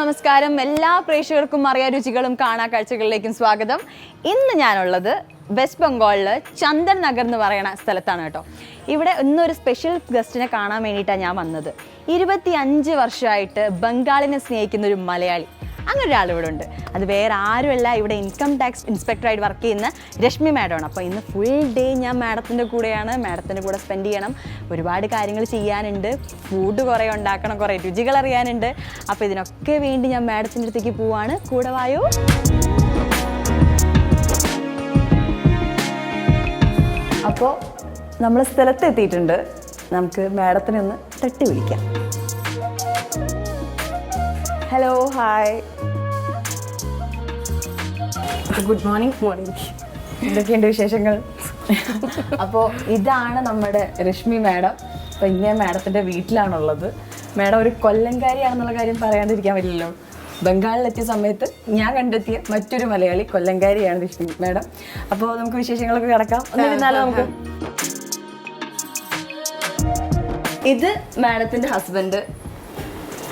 നമസ്കാരം. എല്ലാ പ്രേക്ഷകർക്കും അറിയാ രുചികളും കാണാ കാഴ്ചകളിലേക്കും സ്വാഗതം. ഇന്ന് ഞാനുള്ളത് വെസ്റ്റ് ബംഗാളിൽ ചന്ദൻ നഗർ എന്ന് പറയുന്ന സ്ഥലത്താണ് കേട്ടോ. ഇവിടെ ഇന്നൊരു സ്പെഷ്യൽ ഗസ്റ്റിനെ കാണാൻ വേണ്ടിയിട്ടാണ് ഞാൻ വന്നത്. ഇരുപത്തി അഞ്ച് വർഷമായിട്ട് ബംഗാളിനെ സ്നേഹിക്കുന്ന ഒരു മലയാളി. അങ്ങനെ ഒരാൾ ഇവിടെ ഉണ്ട് അത് വേറെ ആരുമല്ല. ഇവിടെ ഇൻകം ടാക്സ് ഇൻസ്പെക്ടറായിട്ട് വർക്ക് ചെയ്യുന്ന രശ്മി മാഡമാണ് അപ്പോൾ ഇന്ന് ഫുൾ ഡേ ഞാൻ മാഡത്തിന്റെ കൂടെയാണ്. മാഡത്തിന്റെ കൂടെ സ്പെൻഡ് ചെയ്യണം. ഒരുപാട് കാര്യങ്ങൾ ചെയ്യാനുണ്ട്. ഫുഡ് കുറേ ഉണ്ടാക്കണം കുറേ രുചികൾ അറിയാനുണ്ട്. അപ്പോൾ ഇതിനൊക്കെ വേണ്ടി ഞാൻ മാഡത്തിന്റെ അടുത്തേക്ക് പോവാണ്. കൂടെ വായോ? അപ്പോൾ നമ്മൾ സ്ഥലത്തെത്തിയിട്ടുണ്ട് നമുക്ക് മാഡത്തിനെ ഒന്ന് തട്ടി വിളിക്കാം. Hello hi good morning morning എന്തൊക്കെയുണ്ട് വിശേഷങ്ങൾ? അപ്പോൾ ഇതാണ് നമ്മുടെ രശ്മി മാഡം. അപ്പോൾ ഇങ്ങനെ മാഡത്തിന്റെ വീട്ടിലാണുള്ളത്. മാഡം ഒരു കൊല്ലംകാരിയാണെന്നുള്ള കാര്യം പറയാണ്ടിരിക്കാൻ പറ്റില്ലല്ലോ. ബംഗാളിലെത്തിയ സമയത്ത് ഞാൻ കണ്ടെത്തിയ മറ്റൊരു മലയാളി കൊല്ലംകാരിയാണ് രശ്മി മാഡം. അപ്പോൾ നമുക്ക് വിശേഷങ്ങളൊക്കെ കിടക്കാം. ഒന്നിരുന്നാലും നമുക്ക്? ഇത് മാഡത്തിന്റെ ഹസ്ബൻഡ്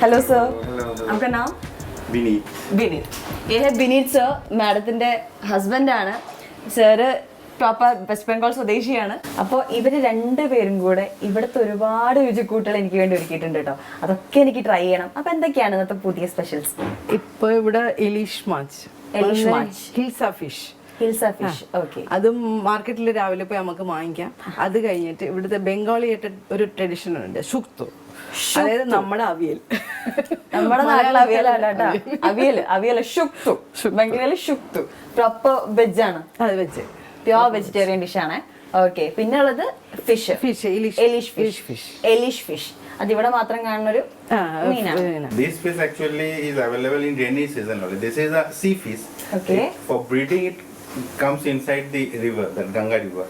ഹലോ സർ നമുക്ക് നാം? വിനീത്. ये है വിനീത് സർ മാഡത്തിന്റെ ഹസ്ബൻഡാണ് സാറ് പ്രോപ്പർ വെസ്റ്റ് ബംഗാൾ സ്വദേശിയാണ്. അപ്പോൾ ഇവർ രണ്ടുപേരും കൂടെ ഇവിടുത്തെ ഒരുപാട് രുചിക്കൂട്ടുകൾ എനിക്ക് വേണ്ടി ഒരുക്കിയിട്ടുണ്ട് കേട്ടോ അതൊക്കെ എനിക്ക് ട്രൈ ചെയ്യണം. അപ്പോൾ എന്തൊക്കെയാണ് ഇന്നത്തെ പുതിയ സ്പെഷ്യൽസ് ഇപ്പൊ ഇവിടെ ilish maach ilish maach. Hilsa fish hilsa fish okay അതും മാർക്കറ്റിൽ രാവിലെ പോയി നമുക്ക് വാങ്ങിക്കാം. അത് കഴിഞ്ഞിട്ട് ഇവിടുത്തെ ബംഗാളി ആയിട്ട് ഒരു ട്രഡീഷൻ ഉണ്ട്. ഷുക്തു അതായത് നമ്മുടെ അവിയൽ. നമ്മുടെ നാട്ടിലെ അവിയലല്ല കേട്ടോ. അവിയൽ അവിയൽ ഷുക്തു ബംഗാളിൽ ഷുക്തു പ്രോപ്പർ വെജ് ആണ്. അത് വെജ് പ്യോർ വെജിറ്റേറിയൻ ഡിഷാണ് ഓക്കെ പിന്നെ ഉള്ളത് fish fish ilish fish fish ilish fish അത് ഇവിടെ മാത്രം കാണുന്ന ഒരു മീനാണ്. This fish actually is available in rainy season only. This is a sea fish. Okay. For breeding, it comes inside the river, the Ganga river,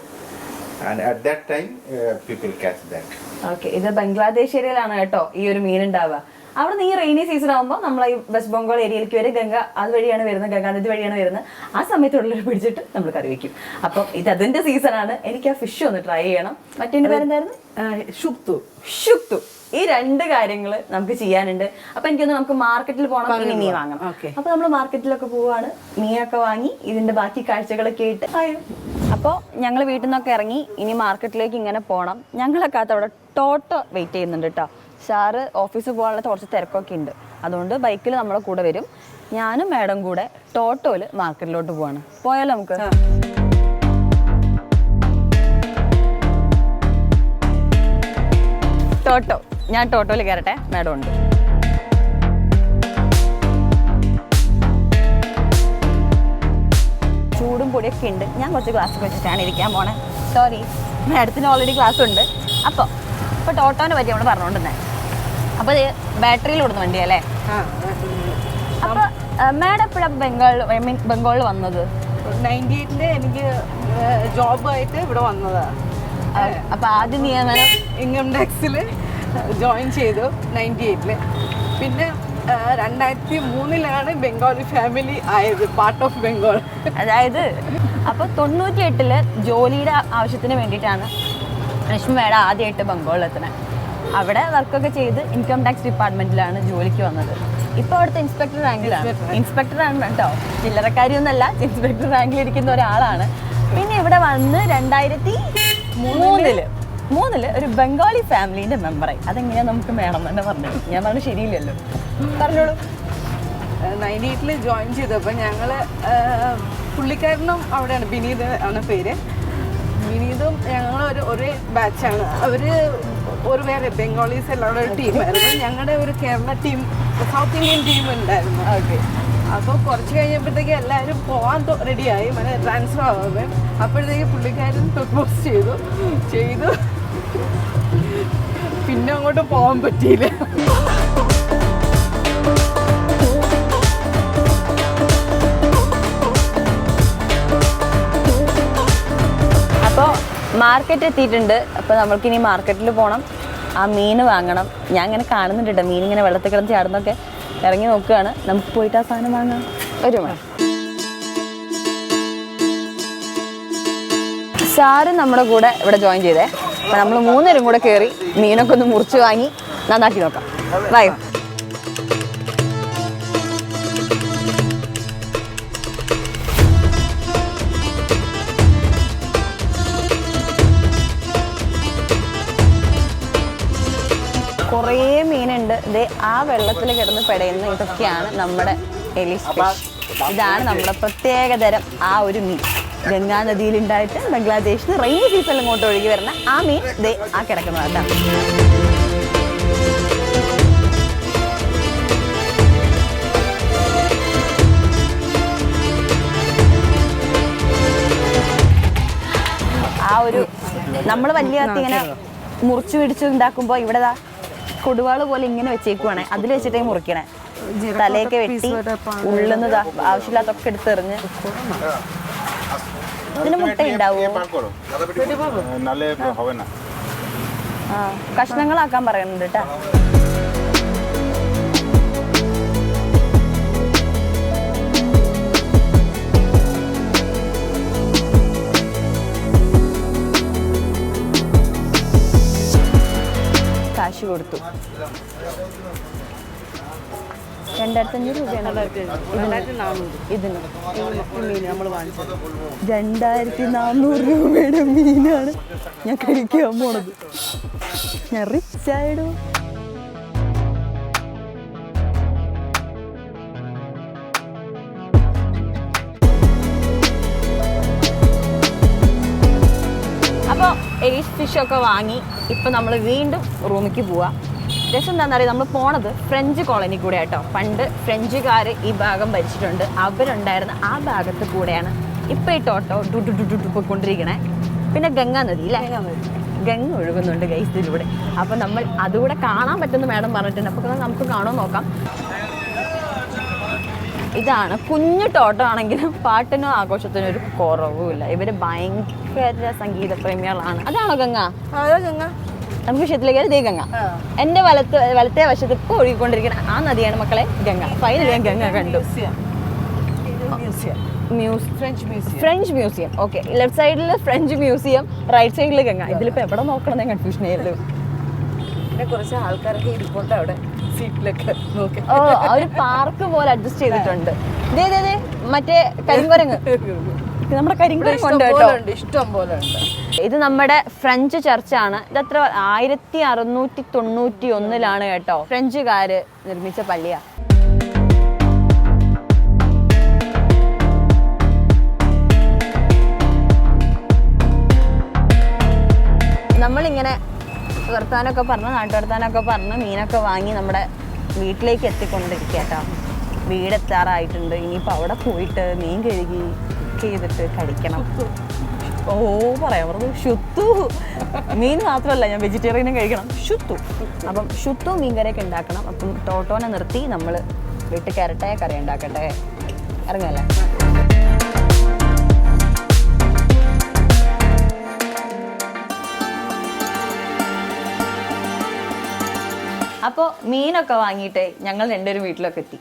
and at that time, uh, people catch that. Okay ഇത് ബംഗ്ലാദേശ് ഏരിയയിലാണ് കേട്ടോ ഈ ഒരു മീൻ ഉണ്ടാവുക. അവിടെ നിന്ന് ഈ rainy season ആകുമ്പോൾ നമ്മൾ ഈ വെസ്റ്റ് ബംഗാൾ ഏരിയയിലേക്ക് വരെ ഗംഗ അത് വഴിയാണ് വരുന്നത് ഗംഗാനദി വഴിയാണ് വരുന്നത്. ആ സമയത്തുള്ളവർ പിടിച്ചിട്ട് നമ്മൾ കറി വയ്ക്കും അപ്പം ഇത് അതിന്റെ സീസണാണ് എനിക്ക് ആ ഫിഷ് ഒന്ന് ട്രൈ ചെയ്യണം. മറ്റേ പേരെന്തായിരുന്നു? ഷുക്തു ഷുക്തു ഈ രണ്ട് കാര്യങ്ങൾ നമുക്ക് ചെയ്യാനുണ്ട്. അപ്പൊ എനിക്കൊന്ന് നമുക്ക് മാർക്കറ്റിൽ പോകണം മീൻ വാങ്ങണം. അപ്പൊ നമ്മൾ മാർക്കറ്റിലൊക്കെ പോവാണ്. മീനൊക്കെ വാങ്ങി ഇതിന്റെ ബാക്കി കാഴ്ചകളൊക്കെ ആയിട്ട് ആയോ? അപ്പോൾ ഞങ്ങൾ വീട്ടിൽ നിന്നൊക്കെ ഇറങ്ങി ഇനി മാർക്കറ്റിലേക്ക് ഇങ്ങനെ പോകണം ഞങ്ങളൊക്കെ അവിടെ ടോട്ടോ വെയിറ്റ് ചെയ്യുന്നുണ്ട് കേട്ടോ സാറ് ഓഫീസിൽ പോകാനുള്ള കുറച്ച് തിരക്കൊക്കെ ഉണ്ട്. അതുകൊണ്ട് ബൈക്കിൽ നമ്മളെ കൂടെ വരും. ഞാനും മാഡം കൂടെ ടോട്ടോയിൽ മാർക്കറ്റിലോട്ട് പോവാണ്. പോയാലോ നമുക്ക്? ടോട്ടോ. ഞാൻ ടോട്ടോയിൽ കയറട്ടെ. മാഡം ഉണ്ട്. ചൂടും പൊടിയൊക്കെ ഉണ്ട്. ഞാൻ കുറച്ച് ഗ്ലാസ് വെച്ചിട്ടാണ് ഇരിക്കാൻ പോണേ. സോറി മാഡത്തിന് ഓൾറെഡി ക്ലാസ് ഉണ്ട്. അപ്പോൾ ഇപ്പോൾ ടോട്ടോനെ പറ്റി നമ്മൾ പറഞ്ഞുകൊണ്ടിരുന്നത് അപ്പോൾ ബാറ്ററിയിൽ ഓടുന്ന വണ്ടിയല്ലേ? അപ്പോൾ മാഡം എപ്പോഴാണ് ബംഗാളിൽ ഐ മീൻ ബംഗാളിൽ വന്നത്? നയന്റി എയ്റ്റിൽ എനിക്ക് ജോബായിട്ട് ഇവിടെ വന്നതാണ് അപ്പൊ ആദ്യം നീ അങ്ങനെ ഇൻകം ടാക്സിൽ ജോയിൻ ചെയ്തു നയന്റി എയ്റ്റിൽ പിന്നെ രണ്ടായിരത്തി മൂന്നിലാണ് ബംഗാളി ഫാമിലി ആയത് പാർട്ട് ഓഫ് ബംഗാൾ അതായത് അപ്പോൾ തൊണ്ണൂറ്റി എട്ടിൽ ജോലിയുടെ ആവശ്യത്തിന് വേണ്ടിയിട്ടാണ് രശ്മി മേഡം ആദ്യമായിട്ട് ബംഗാളിലെത്തണേ അവിടെ വർക്കൊക്കെ ചെയ്ത് ഇൻകം ടാക്സ് ഡിപ്പാർട്ട്മെന്റിലാണ് ജോലിക്ക് വന്നത്. ഇപ്പോൾ അവിടുത്തെ ഇൻസ്പെക്ടർ റാങ്കിലാണ് ഇൻസ്പെക്ടർ ആണ് കേട്ടോ ചില്ലറക്കാരിയൊന്നല്ല ഇൻസ്പെക്ടർ റാങ്കിൽ ഇരിക്കുന്ന ഒരാളാണ്. പിന്നെ ഇവിടെ വന്ന് രണ്ടായിരത്തി മൂന്നിൽ മൂന്നിൽ ഒരു ബംഗാളി ഫാമിലീന്റെ മെമ്പറായി. അതെങ്ങനെയാ നമുക്ക് വേണം തന്നെ പറഞ്ഞത് ഞാൻ പറഞ്ഞു ശരിയില്ലല്ലോ. പറഞ്ഞോളൂ. നയന്റി എയ്റ്റിൽ ജോയിൻ ചെയ്തപ്പോൾ ഞങ്ങൾ പുള്ളിക്കാരനും അവിടെയാണ്. ബിനീത് ആണ് പേര്. ബിനീതും ഞങ്ങൾ ഒരു ഒരേ ബാച്ചാണ് അവർ ഒരു വേറെ ബംഗാളീസ് എല്ലാവരുടെ ഒരു ടീമായിരുന്നു ഞങ്ങളുടെ ഒരു Kerala team south Indian team ഉണ്ടായിരുന്നു. ഓക്കെ അപ്പോൾ കുറച്ച് കഴിഞ്ഞപ്പോഴത്തേക്ക് എല്ലാവരും പോകാൻ റെഡിയായി মানে ട്രാൻസ്ഫർ ആവാതെ അപ്പോഴത്തേക്ക് പുള്ളിക്കാരൻ പ്രപ്പോസ് ചെയ്തു. ചെയ്തു. പിന്നെ അങ്ങോട്ട് പോകാൻ പറ്റിയില്ല. അപ്പോൾ മാർക്കറ്റ് എത്തിയിട്ടുണ്ട്. അപ്പോൾ നമ്മൾക്കിനി മാർക്കറ്റിൽ പോകണം ആ മീൻ വാങ്ങണം. ഞാൻ ഇങ്ങനെ കാണുന്നുണ്ട് കേട്ടോ മീൻ ഇങ്ങനെ വെള്ളത്തിൽ കിടന്ന് ചാടുന്നൊക്കെ ഇറങ്ങി നോക്കുകയാണ്. നമുക്ക് പോയിട്ട് ആ സാധനം വാങ്ങാം. ഒരു മണി സാറ് നമ്മുടെ കൂടെ ഇവിടെ ജോയിൻ ചെയ്തേ. അപ്പൊ നമ്മൾ മൂന്നേരും കൂടെ കേറി മീനൊക്കെ ഒന്ന് മുറിച്ച് വാങ്ങി നന്നാക്കി നോക്കാം. ബൈ. കുറേ മീനുണ്ട്. ഇത് ആ വെള്ളത്തിൽ കിടന്ന് പെടയുന്ന ഇതൊക്കെയാണ് നമ്മുടെ എലി ഇതാണ് നമ്മുടെ പ്രത്യേകതരം ആ ഒരു മീൻ. ഗംഗാ നദിയിൽ ഉണ്ടായിട്ട് ബംഗ്ലാദേശിൽ നിന്ന് റെയിൻ സീസണിൽ ഇങ്ങോട്ട് ഒഴുകി വരുന്ന ആ മീൻ ദേ ആ കിടക്കുന്നതാണ് ആ ഒരു നമ്മൾ വലിയ കത്തി ഇങ്ങനെ മുറിച്ചു പിടിച്ചു ഉണ്ടാക്കുമ്പോൾ ഇവിടെ കൊടുവാൾ പോലെ ഇങ്ങനെ വെച്ചേക്കുവാണേ അതിൽ വെച്ചിട്ടേ മുറിക്കണേ തലയൊക്കെ വെട്ടി ഉള്ളുന്നതാ ആവശ്യമില്ലാത്തൊക്കെ എടുത്തെറിഞ്ഞ് മുട്ട കഷ്ണങ്ങളാക്കാൻ പറയുന്നുണ്ട് കേട്ടാ കാശ് കൊടുത്തു. രണ്ടായിരത്തി അഞ്ഞൂറ് രൂപയാണ് ഇതിന്. മീൻ നമ്മൾ വാങ്ങിച്ചത്. രണ്ടായിരത്തി നാനൂറ് രൂപയുടെ മീനാണ് ഞാൻ കഴിക്കാൻ പോണത്. ഞാൻ റിച്ച് ആയിടൂ? അപ്പോൾ എയ്സ് ഫിഷൊക്കെ വാങ്ങി ഇപ്പം നമ്മൾ വീണ്ടും റൂമിലേക്ക് പോവാം. രസം എന്താണെന്ന് അറിയാം നമ്മൾ പോണത് ഫ്രഞ്ച് കോളനി കൂടെ ആട്ടോ. പണ്ട് ഫ്രഞ്ചുകാർ ഈ ഭാഗം ഭരിച്ചിട്ടുണ്ട്. അവരുണ്ടായിരുന്ന ആ ഭാഗത്ത് കൂടെയാണ് ഇപ്പം ഈ ടോട്ടോ ഡുഡു ഡുഡു പോയിക്കൊണ്ടിരിക്കണേ. പിന്നെ ഗംഗാ നദി അല്ലേ ഗംഗ ഒഴുകുന്നുണ്ട് ഗൈസിലൂടെ അപ്പം നമ്മൾ അതുകൂടെ കാണാൻ പറ്റുന്ന മാഡം പറഞ്ഞിട്ടുണ്ട്. അപ്പോൾ നമുക്ക് കാണുമോ നോക്കാം. ഇതാണ് കുഞ്ഞു ടോട്ടോ ആണെങ്കിലും പാട്ടിനും ആഘോഷത്തിനും ഒരു കുറവുമില്ല. ഇവർ ഭയങ്കര സംഗീത പ്രേമികളാണ്. അതാണോ ഗംഗ? ഞങ്ങ നമുക്ക് വിഷയത്തിലേക്ക് ദേ ഗംഗ. ആ. എന്റെ വലത്ത് വലത്തെ വശത്ത് ഇപ്പോൾ ഒഴുകിക്കൊണ്ടിരിക്കുന്ന ആ നദിയാണ് മക്കളെ ഗംഗ. ഫൈനൽ ഞാൻ ഗംഗ കണ്ടു. ഫ്രഞ്ച് മ്യൂസിയം ഓക്കെ ലെഫ്റ്റ് സൈഡിൽ ഫ്രഞ്ച് മ്യൂസിയം റൈറ്റ് സൈഡിൽ ഗംഗ. ഇതിലിപ്പോൾ എവിടെ നോക്കണം ഞാൻ കൺഫ്യൂഷൻ ആയിരുന്നു. പിന്നെ കുറച്ച് ആൾക്കാരൊക്കെ ഇരിപ്പുണ്ട് അവിടെ. സീറ്റിലൊക്കെ നോക്കി. ഓ ഒരു പാർക്ക് പോലെ അഡ്ജസ്റ്റ് ചെയ്തിട്ടുണ്ട്. ദേ ദേ ദേ മറ്റേ കരിങ്കുരങ്ങ്. നമ്മുടെ കരിങ്കുരങ്ങ് കേട്ടോ. ഉണ്ട് ഇഷ്ടം പോലെ ഉണ്ട്. ഇത് നമ്മുടെ ഫ്രഞ്ച് ചർച്ചാണ്. ഇതത്ര ആയിരത്തി അറുന്നൂറ്റി തൊണ്ണൂറ്റി ഒന്നിലാണ് കേട്ടോ. ഫ്രഞ്ചുകാര് നിർമ്മിച്ച പള്ളിയാ. നമ്മളിങ്ങനെ വർത്താനൊക്കെ പറഞ്ഞ് നാട്ടുവർത്താനൊക്കെ പറഞ്ഞ് മീനൊക്കെ വാങ്ങി നമ്മുടെ വീട്ടിലേക്ക് എത്തിക്കൊണ്ടിരിക്കുക കേട്ടോ വീടെത്താറായിട്ടുണ്ട്. ഇനിയിപ്പോൾ അവിടെ പോയിട്ട് മീൻ കഴുകി കുക്ക് ചെയ്തിട്ട് കഴിക്കണം ഓ പറയാം. പറഞ്ഞു ഷുത്തു മീൻ മാത്രമല്ല ഞാൻ വെജിറ്റേറിയനും കഴിക്കണം. ഷുത്തു അപ്പം ഷുത്തു മീൻകറിയൊക്കെ ഉണ്ടാക്കണം. അപ്പം ടോട്ടോനെ നിർത്തി നമ്മൾ വീട്ടിൽ കയറട്ടെ കറി ഉണ്ടാക്കട്ടെ. ഇറങ്ങല്ലേ? അപ്പോൾ മീനൊക്കെ വാങ്ങിയിട്ട് ഞങ്ങൾ രണ്ടുപേരും വീട്ടിലൊക്കെ എത്തി.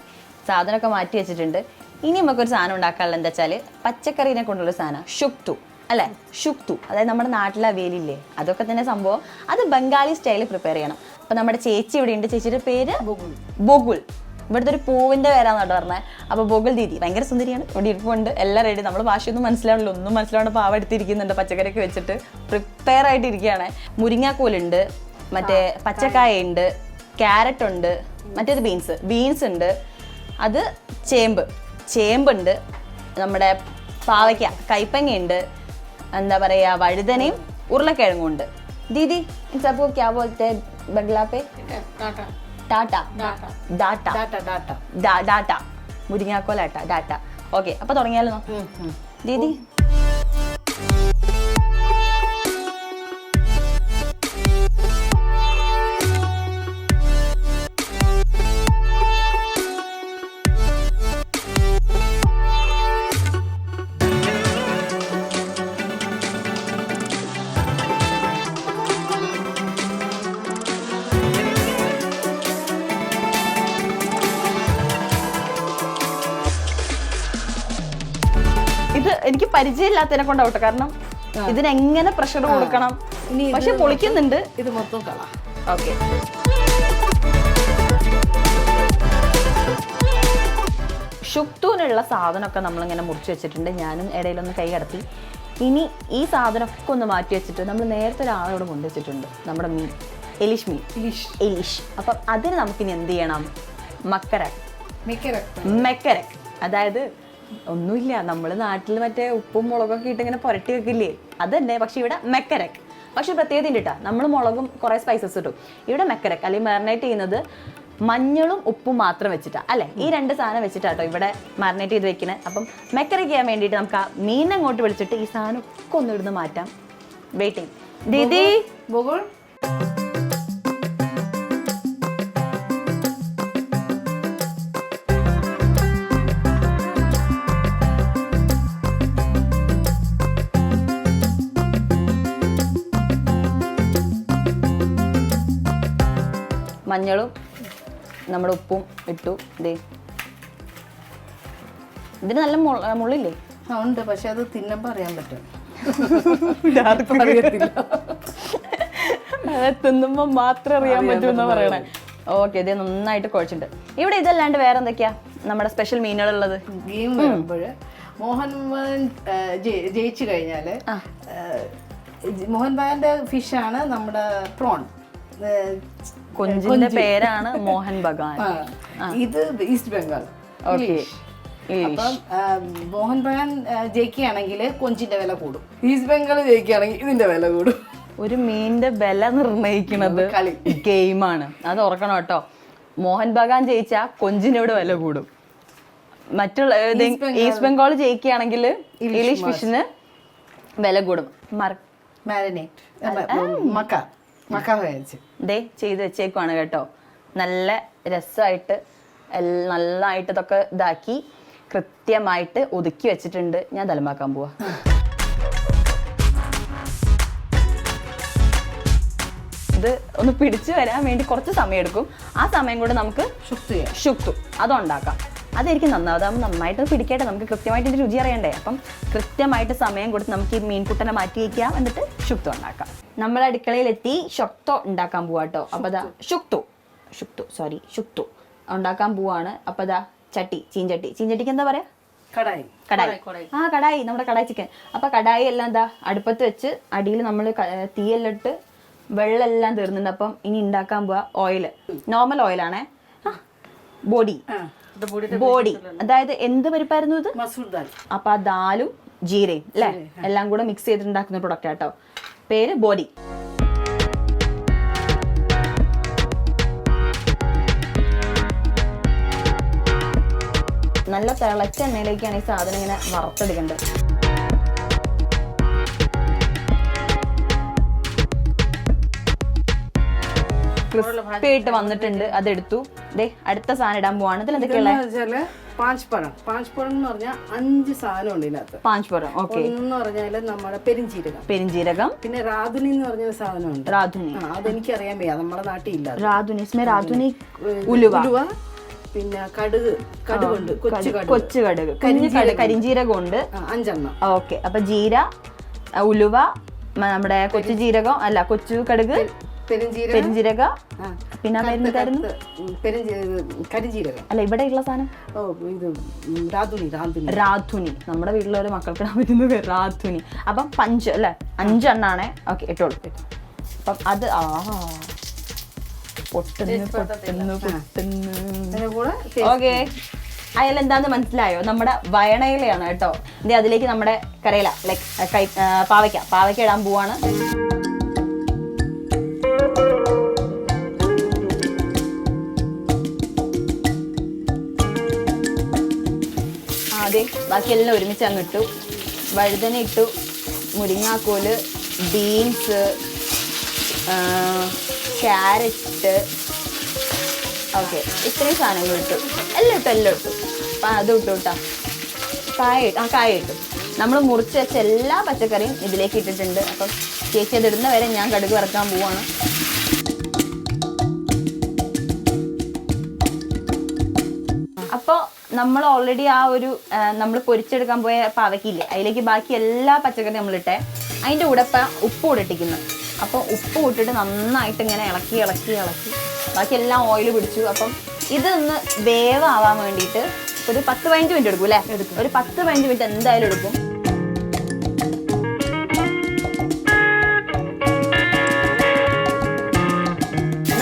സാധനമൊക്കെ മാറ്റി വെച്ചിട്ടുണ്ട്. ഇനി നമുക്കൊരു സാധനം ഉണ്ടാക്കാനുള്ള എന്താ വെച്ചാൽ പച്ചക്കറീനെ കൊണ്ടുള്ള സാധനം ഷുക്തു അല്ലേ? ഷുക്തു അതായത് നമ്മുടെ നാട്ടിലെ വേലില്ലേ അതൊക്കെ തന്നെ സംഭവം. അത് ബംഗാളി സ്റ്റൈലിൽ പ്രിപ്പയർ ചെയ്യണം. അപ്പം നമ്മുടെ ചേച്ചി ഇവിടെ ഉണ്ട് ചേച്ചിയുടെ പേര്? ബൊഗുൽ ഇവിടുത്തെ ഒരു പൂവിന്റെ പേരാന്ന് കേട്ടോ പറഞ്ഞത് അപ്പോൾ ബൊഗുൽ ദീദി ഭയങ്കര സുന്ദരിയാണ്. ഇവിടെ ഇരിപ്പുണ്ട്. എല്ലാം റെഡി നമ്മൾ ഭാഷയൊന്നും മനസ്സിലാവണല്ലോ. ഒന്നും മനസ്സിലാവുന്ന പാവ എടുത്തിരിക്കുന്നുണ്ട്. പച്ചക്കറിയൊക്കെ വെച്ചിട്ട് പ്രിപ്പയർ ആയിട്ട് ഇരിക്കുകയാണ് മുരിങ്ങാക്കോലുണ്ട്. മറ്റേ പച്ചക്കായ ഉണ്ട് ക്യാരറ്റ് ഉണ്ട്. മറ്റേത് ബീൻസ് ബീൻസ് ഉണ്ട്. അത് ചേമ്പ്. ചേമ്പുണ്ട്. നമ്മുടെ പാവയ്ക്ക. കൈപ്പങ്ങ ഉണ്ട് എന്താ പറയാ വഴുതനയും ഉരുളക്കിഴങ്ങും ഉണ്ട്. ദീദി സപ്പോ ക്യാ ടാറ്റ ഡാറ്റ മുരിങ്ങാക്കോലാട്ട ഡാറ്റ ഓക്കെ അപ്പൊ തുടങ്ങിയാലോ? ദീദി ഇത് എനിക്ക് പരിചയമില്ലാത്തതിനെ കൊണ്ട് ഔട്ട് കാരണം ഇതിനെങ്ങനെ പ്രഷർ കൊടുക്കണം? പക്ഷെ പൊളിക്കുന്നുണ്ട്. ഇത് മൊത്തം കള. ഓക്കെ. ഷുക്തൂനുള്ള സാധനമൊക്കെ നമ്മളിങ്ങനെ മുറിച്ച് വെച്ചിട്ടുണ്ട്. ഞാനും ഇടയിലൊന്ന് കൈ കടത്തി. ഇനി ഈ സാധനമൊക്കെ ഒന്ന് മാറ്റി വെച്ചിട്ട് നമ്മൾ നേരത്തെ ഒരാളോട് കൊണ്ടുവച്ചിട്ടുണ്ട് നമ്മുടെ മീൻ. എലിഷ് മീൻ. എലിഷ്. അപ്പം അതിന് നമുക്കിനി എന്ത് ചെയ്യണം? മക്കര മെക്കര മെക്കരക് അതായത് ഒന്നുമില്ല. നമ്മൾ നാട്ടിൽ മറ്റേ ഉപ്പും മുളകൊക്കെ ഇട്ട് ഇങ്ങനെ പുരട്ടി വെക്കില്ലേ? അത് തന്നെ പക്ഷെ ഇവിടെ മെക്കരക്ക് പക്ഷെ പ്രത്യേകത ഉണ്ട് നമ്മൾ മുളകും കുറേ സ്പൈസസ് ഇട്ടു ഇവിടെ മെക്കരക്ക് അല്ലെങ്കിൽ മാറിനേറ്റ് ചെയ്യുന്നത് മഞ്ഞളും ഉപ്പും മാത്രം വെച്ചിട്ടാ. അല്ലെ? ഈ രണ്ട് സാധനം വെച്ചിട്ടാട്ടോ ഇവിടെ മാറിനേറ്റ് ചെയ്ത് വെക്കുന്നത് അപ്പം മെക്കരക്ക് ചെയ്യാൻ വേണ്ടിയിട്ട് നമുക്ക് ആ മീൻ അങ്ങോട്ട് വിളിച്ചിട്ട് ഈ സാധനം ഒക്കെ ഒന്നിടുന്ന് മാറ്റാം. വെയിറ്റിംഗ് ദീദി? ബോഗോൾ മഞ്ഞളും നമ്മുടെ ഉപ്പും ഇട്ടു. ദേ. ഇതിന് നല്ല മുള്ളില്ലേ? ആ ഉണ്ട്. പക്ഷെ അത് തിന്നുമ്പോ അറിയാൻ പറ്റും. അത് തിന്നുമ്പോ മാത്രം അറിയാൻ പറ്റുമെന്ന് പറയണേ. ഓക്കെ ഇത് നന്നായിട്ട് കുഴച്ചിട്ടുണ്ട്. ഇവിടെ ഇതല്ലാണ്ട് വേറെ എന്തൊക്കെയാ നമ്മുടെ സ്പെഷ്യൽ മീനുകളുള്ളത്. ഗെയിം വരുമ്പോൾ മോഹൻ ബഗാൻ ജയിച്ചു കഴിഞ്ഞാൽ ആ, മോഹൻ ബഗാന്റെ ഫിഷാണ് നമ്മുടെ പ്രോൺ കൊഞ്ചിന്റെ പേരാണ് മോഹൻ ബഗാൻ ഇത് ഈസ്റ്റ് ബംഗാൾ. ഓക്കെ. അപ്പം മോഹൻ ബഗാൻ ജയിക്കുകയാണെങ്കിൽ കൊഞ്ചിന്റെ വില കൂടും. ഈസ്റ്റ് ബംഗാൾ ജയിക്കുകയാണെങ്കിൽ ഇതിന്റെ വില കൂടും. ഒരു മീനിന്റെ വില നിർണയിക്കുന്നത്. ഗെയിമാണ്. അത് ഓർക്കണം കേട്ടോ. മോഹൻ ബഗാൻ ജയിച്ചാ കൊഞ്ചിനോട് വില കൂടും. മറ്റുള്ള ഈസ്റ്റ് ബംഗാൾ. ജയിക്കുകയാണെങ്കിൽ ഇംഗ്ലീഷ് ഫിഷിന് വില കൂടും. മാരിനേറ്റ്. മക്ക. മക്ക ദേ ചെയ്ത് വെച്ചേക്കുവാണ് കേട്ടോ. നല്ല രസമായിട്ട് നല്ലതായിട്ട് ഇതൊക്കെ ഇതാക്കി കൃത്യമായിട്ട് ഒതുക്കി വെച്ചിട്ടുണ്ട്. ഞാൻ തലമാക്കാൻ പോവാ. ഇത് ഒന്ന് പിടിച്ചു വരാൻ വേണ്ടി കുറച്ച് സമയം എടുക്കും ആ സമയം കൂടെ നമുക്ക് ചെയ്യാം. ഷുക്തു അതുണ്ടാക്കാം. അതായിരിക്കും നന്നാവും അതാകുമ്പോൾ നന്നായിട്ട് പിടിക്കട്ടെ. നമുക്ക് കൃത്യമായിട്ട് ഇതിന്റെ രുചി അറിയണ്ടേ? അപ്പം കൃത്യമായിട്ട് സമയം കൊടുത്ത് നമുക്ക് ഈ മീൻകുട്ടനെ മാറ്റി വയ്ക്കാം. എന്നിട്ട് ഷുക്തു ഉണ്ടാക്കാം. നമ്മൾ അടുക്കളയിലെത്തി ശക്തോ ഉണ്ടാക്കാൻ പോവാ കേട്ടോ അപ്പോൾ അതാ ശുക്തു ശുക്തു സോറി ശുക്തു ഉണ്ടാക്കാൻ പോവാണ്. അപ്പോൾ അതാ ചട്ടി ചീഞ്ചട്ടി. ചീഞ്ചട്ടിക്ക് എന്താ പറയാ? കടായി. കടായി. ആ കടായി. നമ്മുടെ കടായി ചിക്കൻ. അപ്പൊ കടായി എല്ലാം എന്താ അടുപ്പത്ത് വെച്ച് അടിയിൽ നമ്മൾ തീയെല്ലാം ഇട്ട് വെള്ളം എല്ലാം തീർന്നുണ്ട് അപ്പം ഇനി ഉണ്ടാക്കാൻ പോവാ ഓയിൽ നോർമൽ ഓയിലാണേ. ബോഡി. ബോഡി. അതായത് എന്ത് പരിപ്പായിരുന്നു ഇത്? മസൂർ ദാൽ. അപ്പൊ ആ ദാലും ജീരയും അല്ലേ എല്ലാം കൂടെ മിക്സ് ചെയ്തിട്ടുണ്ടാക്കുന്ന പ്രൊഡക്റ്റ് ആട്ടോ പേര് ബോഡി. നല്ല തിളച്ച എണ്ണയിലേക്കാണ് ഈ സാധനം ഇങ്ങനെ വറുത്തെടുക്കേണ്ടത് ക്രിസ്പി ആയിട്ട് വന്നിട്ടുണ്ട്. അതെടുത്തു. ദേ അടുത്ത സാധനം ഇടാൻ പോവാണ്. ഇതിൽ എന്തൊക്കെയുള്ള ഇതെന്ന് വെച്ചാൽ പാഞ്ച് പഴം പാഞ്ച് പഴം എന്ന് പറഞ്ഞാൽ അഞ്ച് സാധനം ഉണ്ട് ഇതിനകത്ത്. പാഞ്ചുപുരം ഓക്കെ. ഒന്നെന്ന് പറഞ്ഞാൽ നമ്മുടെ പെരിഞ്ചീരകം. പെരിഞ്ജീരകം പിന്നെ രാധുനി എന്ന് പറഞ്ഞ ഒരു സാധനമുണ്ട്. രാധുനി അതെനിക്കറിയാൻ വയ്യ. നമ്മുടെ നാട്ടിൽ ഇല്ല രാധുനി രാധുനി ഉലുവ. ഉലുവ. പിന്നെ കടുക് കടുകുണ്ട് കൊച്ചു കടുക് കൊച്ചു കടുക്. കടുക് കരിഞ്ജീരകം ഉണ്ട് അഞ്ചെണ്ണം. ഓക്കെ അപ്പൊ ജീര ഉലുവ നമ്മുടെ കൊച്ചു ജീരകം അല്ല കൊച്ചു കടുക് ആ, പിന്നെ കരിഞ്ജീരകം അല്ല ഇവിടെ ഉള്ള സാധനം? ഓ ഇത് ഉം, റാതുനി റാതുനി രാധുനി നമ്മുടെ വീട്ടിലൊരു മക്കൾക്ക് ഇടാൻ പറ്റുന്നത് രാധുനി അപ്പം പഞ്ച് അല്ലേ? അഞ്ചെണ്ണാണേ. ഓക്കെ ഇട്ടോളൂ അപ്പം അത് ആ. പൊട്ടുന്നു പൊട്ടുന്നു പൊട്ടുന്നു. അതിന്റെ കൂടെ ഓക്കെ. അയാൾ എന്താന്ന് മനസ്സിലായോ? നമ്മുടെ വയണയിലയാണ് കേട്ടോ. ഇനി അതിലേക്ക് നമ്മുടെ കരയില ലൈക്ക് പാവയ്ക്ക. പാവയ്ക്ക ഇടാൻ പോവാണ്. ആദ്യം ബാക്കിയെല്ലാം ഒരുമിച്ച് അങ്ങ് ഇട്ടു. വഴുതന ഇട്ടു മുരിങ്ങാക്കോൽ ബീൻസ് ക്യാരറ്റ് ഓക്കെ ഇത്രയും സാധനങ്ങൾ ഇട്ടു. എല്ലാം ഇട്ടു എല്ലാം ഇട്ടു. അപ്പം അതും ഇട്ടു കേട്ടോ. കായ ആ കായ ഇട്ടു. നമ്മൾ മുറിച്ച് വെച്ച എല്ലാ പച്ചക്കറിയും ഇതിലേക്ക് ഇട്ടിട്ടുണ്ട്. അപ്പം ചേച്ചി അത് ഇടുന്ന വരെ ഞാൻ കടുക് വറക്കാൻ പോവാണ്. അപ്പോൾ നമ്മൾ ഓൾറെഡി ആ ഒരു നമ്മൾ പൊരിച്ചെടുക്കാൻ പോയ പാവയ്ക്കില്ലേ? അതിലേക്ക് ബാക്കി എല്ലാ പച്ചക്കറിയും നമ്മളിട്ടെ അതിന്റെ കൂടെ ഇപ്പം ഉപ്പ് കൂടെ ഇട്ടിക്കുന്നു അപ്പോൾ ഉപ്പ് ഇട്ടിട്ട് നന്നായിട്ട് ഇങ്ങനെ ഇളക്കി ഇളക്കി ഇളക്കി. ബാക്കി എല്ലാം ഓയിൽ പിടിച്ചു. അപ്പം ഇതൊന്ന് വേവാവാൻ വേണ്ടിയിട്ട് ഒരു പത്ത് പതിനഞ്ച് മിനിറ്റ് എടുക്കും അല്ലേ? ഒരു പത്ത് പതിനഞ്ച് മിനിറ്റ് എന്തായാലും എടുക്കും.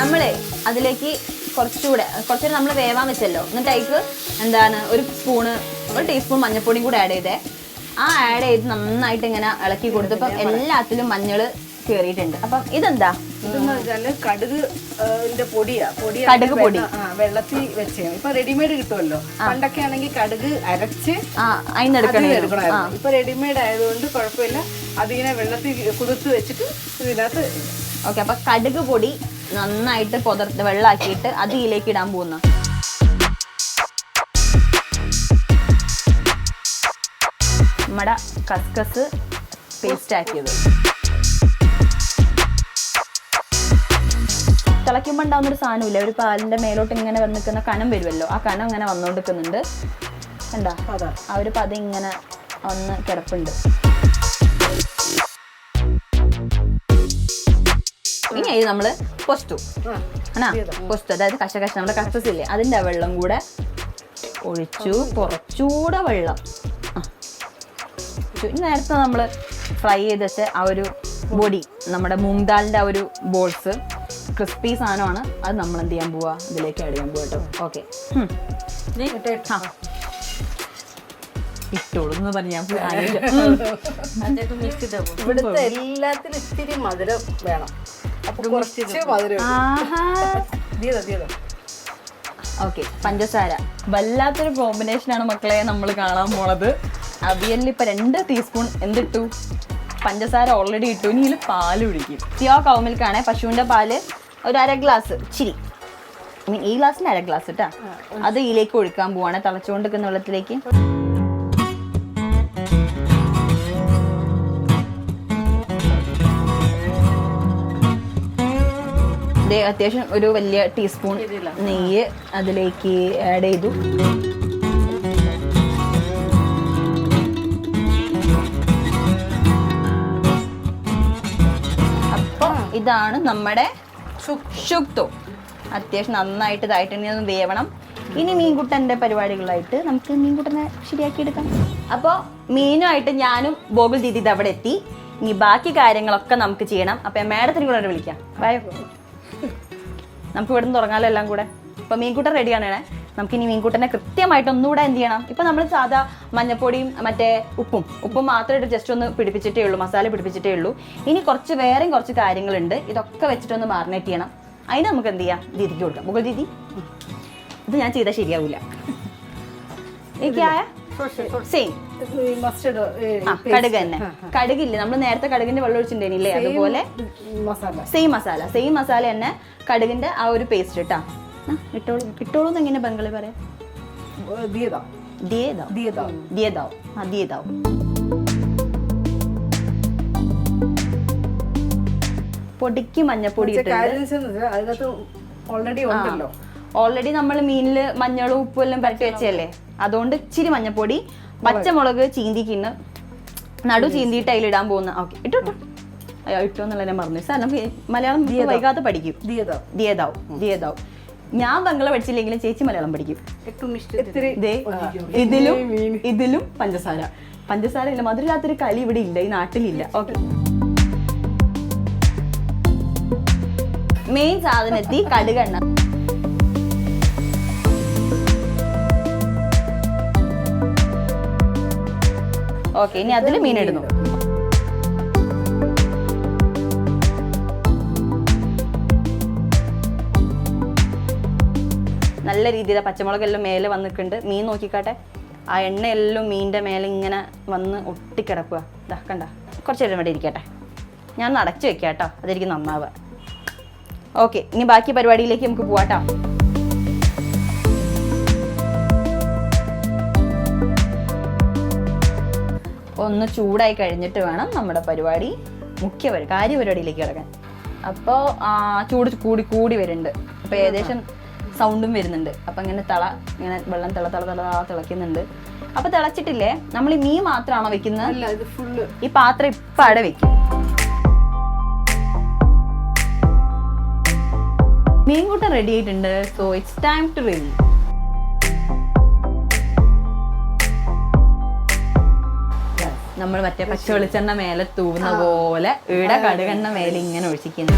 നമ്മളെ അതിലേക്ക് കുറച്ചുകൂടെ കുറച്ചുകൂടെ നമ്മൾ വേവാൻ വെച്ചല്ലോ. എന്നിട്ട് അതിക്ക് എന്താണ് ഒരു സ്പൂണ് ഒരു ടീസ്പൂൺ മഞ്ഞൾപ്പൊടിയും കൂടെ ആഡ് ചെയ്തേ. ആ ആഡ് ചെയ്ത് നന്നായിട്ട് ഇങ്ങനെ ഇളക്കി കൊടുത്തപ്പോൾ എല്ലാത്തിലും മഞ്ഞൾ കയറിയിട്ടുണ്ട് അപ്പം ഇതെന്താ? ഇതെന്ന് വെച്ചാൽ കടുക് പൊടിയാ. കടുക് പൊടി. വെള്ളത്തിൽ വെച്ച്. ഇപ്പൊ റെഡിമെയ്ഡ് കിട്ടുമല്ലോ പണ്ടൊക്കെ ആണെങ്കിൽ കടുക് അരച്ച് എടുക്കണമായിരുന്നു ഇപ്പൊ റെഡിമെയ്ഡ് ആയതുകൊണ്ട് കുഴപ്പമില്ല. അതിങ്ങനെ വെള്ളത്തിൽ കുതിർത്ത് വെച്ചിട്ട് ഇതിനകത്ത് ഓക്കെ അപ്പൊ കടുക് പൊടി നന്നായിട്ട് പുതർത്ത് വെള്ളമാക്കിയിട്ട് അത് ഇതിലേക്ക് ഇടാൻ പോകുന്ന. നമ്മുടെ കസ്കസ് പേസ്റ്റ് ആക്കിയത്. തിളയ്ക്കുമ്പോൾ ഉണ്ടാവുന്ന ഒരു സാധനമില്ല. ഒരു പാലിന്റെ മേലോട്ട് ഇങ്ങനെ വന്ന് നിൽക്കുന്ന കനം വരുമല്ലോ. ആ കനം ഇങ്ങനെ വന്നുകൊണ്ടിരിക്കുന്നുണ്ട് കണ്ടോ? അവർ ആ ഒരു പത ഇങ്ങനെ ഒന്ന് കിടപ്പുണ്ട്. ഇനി ഇത് നമ്മൾ പൊസ്റ്റു ആ, ആണാ? പൊസ്റ്റു അതായത് കശ കശ നമ്മുടെ കസസ് ഇല്ലേ അതിന്റെ വെള്ളം കൂടെ ഒഴിച്ചു കുറച്ചുകൂടെ വെള്ളം. നേരത്തെ നമ്മൾ ഫ്രൈ ചെയ്തിട്ട് വെച്ച ആ ഒരു ബോഡി നമ്മുടെ മൂങ് ദാലിന്റെ ആ ഒരു ബോൾസ് ക്രിസ്പി സാധനമാണ്. അത് നമ്മൾ എന്ത് ചെയ്യാൻ പോവാ? ഇതിലേക്ക് ആഡ് ചെയ്യാൻ പോവാ കേട്ടോ ഓക്കെ. ഇട്ടോളൂ എന്ന് പറഞ്ഞാൽ. ഇവിടുത്തെ എല്ലാത്തിലും ഇത്തിരി മധുരം വേണം. ഓക്കെ പഞ്ചസാര. വല്ലാത്തൊരു കോമ്പിനേഷൻ ആണ് മക്കളെ നമ്മൾ കാണാൻ പോണത്. അവിയലിൽ ഇപ്പൊ രണ്ട് ടീസ്പൂൺ എന്തിട്ടു? പഞ്ചസാര ഓൾറെഡി ഇട്ടു. ഇനി ഇതിൽ പാൽ പിടിക്കും പ്യോ കൗമിൽക്കാണേ പശുവിന്റെ പാൽ ഒരു അര ഗ്ലാസ്. ചിരി. ഈ ഗ്ലാസ്സിന് അര ഗ്ലാസ് കേട്ടാ അത് ഇതിലേക്ക് ഒഴിക്കാൻ പോവാണ്. തിളച്ചുകൊണ്ടിരിക്കുന്ന വെള്ളത്തിലേക്ക്. അത്യാവശ്യം ഒരു വലിയ ടീസ്പൂൺ നെയ്യ് അതിലേക്ക് ആഡ് ചെയ്തു. അപ്പോൾ ഇതാണ് നമ്മുടെ ഷുക്തു അത്യാവശ്യം നന്നായിട്ട് ഇതായിട്ട് ഇനി ഒന്ന് വേവണം. ഇനി മീൻകുട്ടന്റെ പരിപാടികളായിട്ട് നമുക്ക് മീൻകുട്ടനെ ശരിയാക്കി എടുക്കാം. അപ്പോൾ മീനുമായിട്ട് ഞാനും ബോബിൾ ദീദി ഇത് അവിടെ എത്തി. ഇനി ബാക്കി കാര്യങ്ങളൊക്കെ നമുക്ക് ചെയ്യണം. അപ്പം മാഡത്തിന് കൂടെ വിളിക്കാം. ബൈ നമുക്ക് ഇവിടെ നിന്ന് തുടങ്ങാലോ എല്ലാം കൂടെ? ഇപ്പൊ മീൻകൂട്ടൻ റെഡിയാണേ നമുക്ക് ഇനി മീൻകൂട്ടനെ കൃത്യമായിട്ട് ഒന്നുകൂടെ എന്ത് ചെയ്യണം? ഇപ്പൊ നമ്മൾ സാധാ മഞ്ഞപ്പൊടിയും മറ്റേ ഉപ്പും ഉപ്പും മാത്രമായിട്ട് ജസ്റ്റ് ഒന്ന് പിടിപ്പിച്ചിട്ടേ ഉള്ളൂ മസാല പിടിപ്പിച്ചിട്ടേ ഉള്ളൂ. ഇനി കുറച്ച് വേറെയും കുറച്ച് കാര്യങ്ങളുണ്ട്. ഇതൊക്കെ വെച്ചിട്ടൊന്ന് മാറിനേറ്റ് ചെയ്യണം. അതിന് നമുക്ക് എന്ത് ചെയ്യാം? ദീദിക്ക് കൊടുക്കാം. മുകൾ ദീദി ഇത് ഞാൻ ചെയ്താൽ ശരിയാവില്ല എനിക്കായ? സെയിം മസ്റ്റർഡ് കടുക് തന്നെ. കടുകില്ലേ? നമ്മൾ നേരത്തെ കടുകിന്റെ വെള്ളം ഒഴിച്ചിട്ടുണ്ടേനില്ലേ അതുപോലെ സെയിം മസാല സെയിം മസാല തന്നെ കടുകിന്റെ ആ ഒരു പേസ്റ്റ് ഇട്ടാ ഇട്ടോളൂ. ഇട്ടോളൂ എന്ന് എങ്ങനെ ബംഗാളി പറയാം. പൊടിക്ക് മഞ്ഞപ്പൊടി ഓൾറെഡി നമ്മൾ മീനിൽ മഞ്ഞളും ഉപ്പും എല്ലാം പരട്ടി വെച്ചല്ലേ അതുകൊണ്ട് ഇച്ചിരി മഞ്ഞപ്പൊടി പച്ചമുളക് ചീന്തിക്കിന്ന് നടു ചീന്തിയിട്ട് അതിലിടാൻ പോകുന്ന ഓക്കെ ഇട്ടോ ഇട്ടു. അയ്യോ ഇട്ടോ എന്നുള്ള ഞാൻ മറന്നു സാർ നമുക്ക് മലയാളം വൈകാതെ പഠിക്കും. ദീത ദിയേതാവ് ദിയേതാവ് ഞാൻ ബംഗള പഠിച്ചില്ലെങ്കിലും ചേച്ചി മലയാളം പഠിക്കും. ഇതിലും ഇതിലും പഞ്ചസാര. പഞ്ചസാര ഇല്ല മധുരമില്ലാത്തൊരു കളി ഇവിടെ ഇല്ല ഈ നാട്ടിലില്ല. ഓക്കെ. മെയിൻ സാധനത്തിൽ കടുകെണ്ണ ഓക്കെ ഇനി അതിൽ മീൻ ഇടുന്നു. നല്ല രീതിയിൽ പച്ചമുളകെല്ലാം മേലെ വന്നിട്ടുണ്ട്. മീൻ നോക്കിക്കാട്ടെ. ആ എണ്ണയെല്ലാം മീനിന്റെ മേലെ ഇങ്ങനെ വന്ന് ഒട്ടിക്കിടക്കുക ഇതാ കണ്ട? കുറച്ച് നേരം വേണ്ടി ഇരിക്കട്ടെ. ഞാൻ അടച്ചു വെക്കാം കേട്ടോ അതായിരിക്കും നന്നാവുക. ഓക്കെ ഇനി ബാക്കി പരിപാടിയിലേക്ക് നമുക്ക് പോവാട്ടോ. ഒന്ന് ചൂടായി കഴിഞ്ഞിട്ട് വേണം നമ്മുടെ പരിപാടി മുഖ്യ പരി കാര്യപരിപാടിയിലേക്ക് കിടക്കാൻ. അപ്പോൾ ചൂട് കൂടി കൂടി വരുന്നുണ്ട്. അപ്പോൾ ഏകദേശം സൗണ്ടും വരുന്നുണ്ട്. അപ്പം ഇങ്ങനെ തള ഇങ്ങനെ വെള്ളം തിള തിള തിള തിളയ്ക്കുന്നുണ്ട്. അപ്പോൾ തിളച്ചിട്ടില്ലേ? നമ്മൾ ഈ മീൻ മാത്രമാണോ വെക്കുന്നത്? ഈ പാത്രം ഇപ്പം അവിടെ വെക്കും. മീൻകൂട്ടം റെഡി ആയിട്ടുണ്ട്. So it's time to review നമ്മൾ മറ്റേ പച്ച വെളിച്ചെണ്ണ മേലെ തൂവുന്ന പോലെ ഇവിടെ കടുകെണ്ണ മേലെ ഇങ്ങനെ ഒഴിച്ചിരിക്കുന്നു.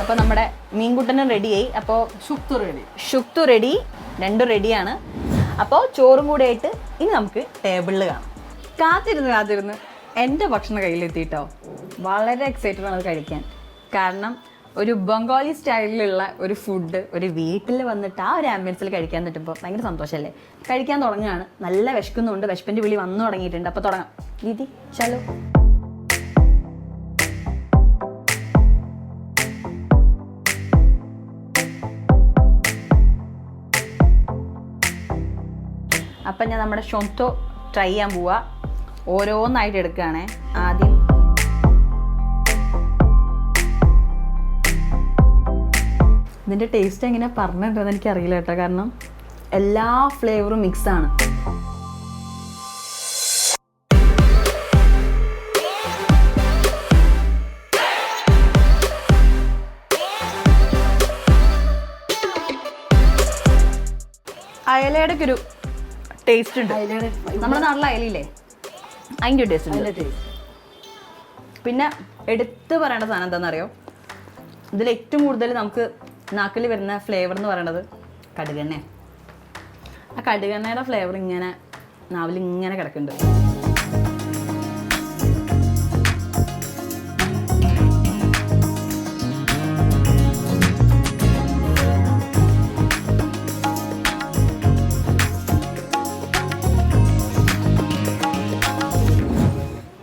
അപ്പോൾ നമ്മുടെ മീൻകുട്ടനും റെഡിയായി. അപ്പോൾ ശുക്തു റെഡി. ഷുക്തു റെഡി. രണ്ടും റെഡിയാണ്. അപ്പോൾ ചോറും കൂടെ ആയിട്ട് ഇനി നമുക്ക് ടേബിളിൽ കാണാം. കാത്തിരുന്ന് കാത്തിരുന്ന്. എന്റെ ഭക്ഷണം കയ്യിലെത്തിയിട്ടോ വളരെ എക്സൈറ്റഡ് ആണ് അത് കഴിക്കാൻ. കാരണം ഒരു ബംഗാളി സ്റ്റൈലിലുള്ള ഒരു ഫുഡ് ഒരു വീട്ടിൽ വന്നിട്ട് ആ ഒരു ആംബിയൻസിൽ കഴിക്കാൻ പറ്റുമ്പോൾ ഭയങ്കര സന്തോഷമല്ലേ കഴിക്കാൻ തുടങ്ങുകയാണ്. നല്ല വിശക്കുന്നുണ്ട്. വിശപ്പിന്റെ വിളി വന്നു തുടങ്ങിയിട്ടുണ്ട്. അപ്പോൾ തുടങ്ങാം. ദീദി ചലോ അപ്പം ഞാൻ നമ്മുടെ ഷൊന്തോ ട്രൈ ചെയ്യാൻ പോവാ. ഓരോന്നായിട്ട് എടുക്കുകയാണേ. ആദ്യം ഇതിന്റെ ടേസ്റ്റ് എങ്ങനെ പറഞ്ഞിട്ടുണ്ടെന്ന് എനിക്കറിയില്ല കേട്ടോ. കാരണം എല്ലാ ഫ്ലേവറും മിക്സാണ് ആണ്. അയലയുടെ ഒരു ടേസ്റ്റ് ഉണ്ട് നമ്മുടെ നാട്ടിലെ അയലയില്ലേ? അതിന്റെ ഒരു ടേസ്റ്റ് ഉണ്ട്. പിന്നെ എടുത്തു പറയേണ്ട സാധനം എന്താണെന്നറിയോ? ഇതിൽ ഏറ്റവും കൂടുതൽ നമുക്ക് നാക്കിൽ വരുന്ന ഫ്ലേവർ എന്ന് പറയുന്നത് കടുകെണ്ണ. ആ കടുകെണ്ണയുടെ ഫ്ലേവർ ഇങ്ങനെ നാവിൽ ഇങ്ങനെ കിടക്കുന്നുണ്ട്.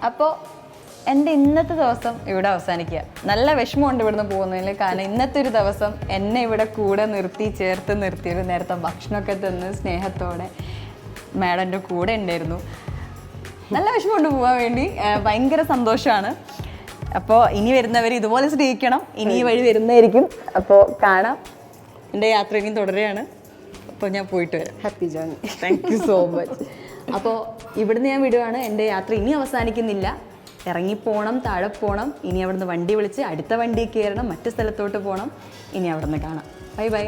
അപ്പോൾ എന്റെ ഇന്നത്തെ ദിവസം ഇവിടെ അവസാനിക്കുക. നല്ല വിഷമമുണ്ട് ഇവിടുന്ന് പോകുന്നതിൽ കാരണം ഇന്നത്തെ ഒരു ദിവസം എന്നെ ഇവിടെ കൂടെ നിർത്തി ചേർത്ത് നിർത്തി ഒരു നേരത്തെ ഭക്ഷണമൊക്കെ തന്ന് സ്നേഹത്തോടെ മാഡം എന്റെ കൂടെ ഉണ്ടായിരുന്നു. നല്ല വിഷമമുണ്ട് പോകാൻ വേണ്ടി. ഭയങ്കര സന്തോഷമാണ്. അപ്പോൾ ഇനി വരുന്നവർ ഇതുപോലെ സ്നേഹിക്കണം. ഇനി ഈ വഴി വരുന്നതായിരിക്കും. അപ്പോൾ കാണാം. എന്റെ യാത്ര ഇനിയും തുടരുകയാണ്. അപ്പോൾ ഞാൻ പോയിട്ട് വരാം. Happy journey thank you so much അപ്പോൾ ഇവിടുന്ന് ഞാൻ വിടുവാണ്. എന്റെ യാത്ര ഇനി അവസാനിക്കുന്നില്ല. ഇറങ്ങിപ്പോണം താഴെ പോകണം ഇനി അവിടുന്ന് വണ്ടി വിളിച്ച് അടുത്ത വണ്ടി കയറണം മറ്റു സ്ഥലത്തോട്ട് പോകണം ഇനി അവിടുന്ന് കാണാം. Bye bye.